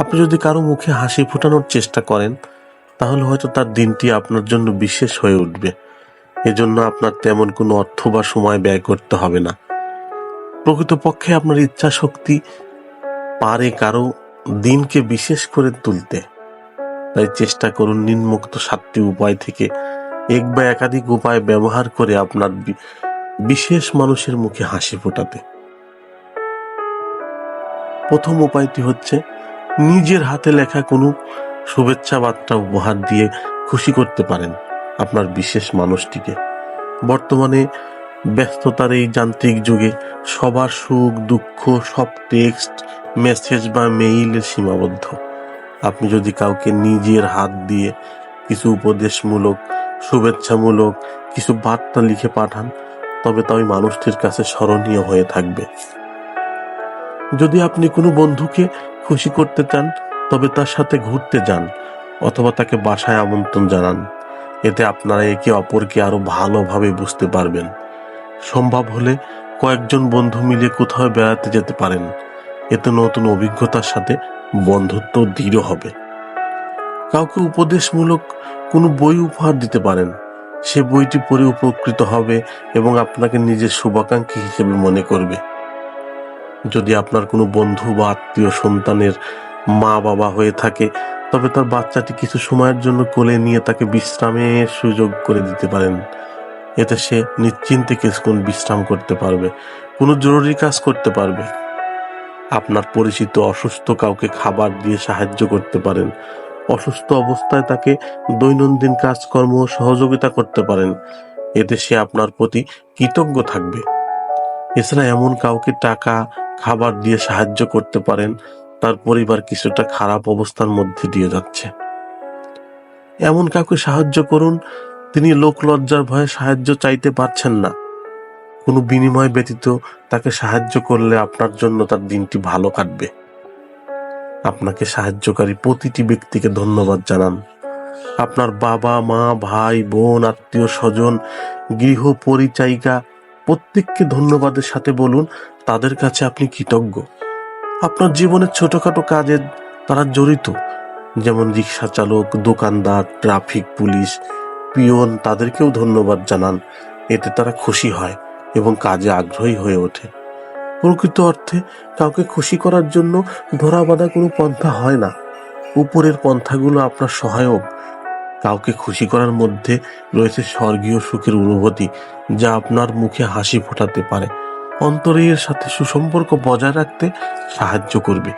আপনি যদি কারও মুখে হাসি ফোটানোর চেষ্টা করেন, তাহলে হয়তো তার দিনটি আপনার জন্য বিশেষ হয়ে উঠবে। এজন্য আপনার তেমন কোনো অর্থ বা সময় ব্যয় করতে হবে না। প্রকৃতপক্ষে আপনার ইচ্ছা শক্তি পারে কারও দিনকে বিশেষ করে তুলতে। তাই চেষ্টা করুন নিম্নোক্ত সাতটি উপায় থেকে এক বা একাধিক উপায় ব্যবহার করে আপনার বিশেষ মানুষের মুখে হাসি ফোটাতে। প্রথম উপায়টি হচ্ছে নিজের হাতে লেখা কোনো শুভেচ্ছা বার্তা উপহার দিয়ে খুশি করতে পারেন আপনার বিশেষ মানুষটিকে। বর্তমানে ব্যস্ততার এই যান্ত্রিক যুগে সবার সুখ, দুঃখ, সব টেক্সট মেসেজ বা মেইলে সীমাবদ্ধ। আপনি যদি কাউকে নিজের হাত দিয়ে কিছু উপদেশমূলক, শুভেচ্ছামূলক কিছু বার্তা লিখে পাঠান, তবে তা ওই মানুষটির কাছে স্মরণীয় হয়ে থাকবে। যদি আপনি কোনো বন্ধুকে খুশি করতে চান, তবে তার সাথে ঘুরতে যান অথবা তাকে বাসায় আমন্ত্রণ জানান। এতে আপনারা একে অপরকে আরও ভালোভাবে বুঝতে পারবেন। সম্ভব হলে কয়েকজন বন্ধু মিলে কোথাও বেড়াতে যেতে পারেন। এতে নতুন অভিজ্ঞতার সাথে বন্ধুত্ব দৃঢ় হবে। কাউকে উপদেশমূলক কোনো বই উপহার দিতে পারেন। সে বইটি পড়ে উপকৃত হবে এবং আপনাকে নিজের শুভাকাঙ্ক্ষী হিসেবে মনে করবে। যদি আপনার কোনো বন্ধু বা আত্মীয় সন্তানের মা বাবা হয়ে থাকে, তবে তার বাচ্চাটি কিছু সময়ের জন্য কোলে নিয়ে তাকে বিশ্রামের সুযোগ করে দিতে পারেন। এতে সে নিশ্চিন্তে কিছুক্ষণ বিশ্রাম করতে পারবে, কোনো জরুরি কাজ করতে পারবে। আপনার পরিচিত অসুস্থ কাউকে খাবার দিয়ে সাহায্য করতে পারেন। অসুস্থ অবস্থায় তাকে দৈনন্দিন কাজকর্ম সহযোগিতা করতে পারেন। এতে সে আপনার প্রতি কৃতজ্ঞ থাকবে। এছাড়া এমন কাউকে টাকা খাবার দিয়ে সাহায্য করতে পারেন, তার পরিবার কিছুটা খারাপ অবস্থার মধ্যে দিয়ে যাচ্ছে। এমন কাউকে সাহায্য করুন, তিনি লোক লজ্জার ভয়ে সাহায্য চাইতে পারছেন না। কোনো বিনিময় ব্যতীত তাকে সাহায্য করলে আপনার জন্য তার দিনটি ভালো কাটবে। আপনাকে সাহায্যকারী প্রতিটি ব্যক্তিকে ধন্যবাদ জানান। আপনার বাবা, মা, ভাই, বোন, আত্মীয়, স্বজন গৃহ পরিচায়িকা প্রত্যেককে ধন্যবাদের সাথে বলুন, তাদের কাছে আপনি কৃতজ্ঞ। আপনার জীবনের ছোটখাটো কাজে তারা জড়িত, যেমন রিক্সা চালক, দোকানদার, ট্রাফিক পুলিশ, পিয়ন, তাদেরকেও ধন্যবাদ জানান। এতে তারা খুশি হয় এবং কাজে আগ্রহী হয়ে ওঠে। প্রকৃত অর্থে কাউকে খুশি করার জন্য ধরা বাঁধা কোনো পন্থা হয় না। উপরের পন্থাগুলো আপনার সহায়ক কাউকে খুশি করার মধ্যে রয়েছে স্বর্গীয় সুখের অনুভূতি, যা আপনার মুখে হাসি ফোটাতে পারে। অন্তরের সাথে সুসম্পর্ক বজায় রাখতে সাহায্য করবে।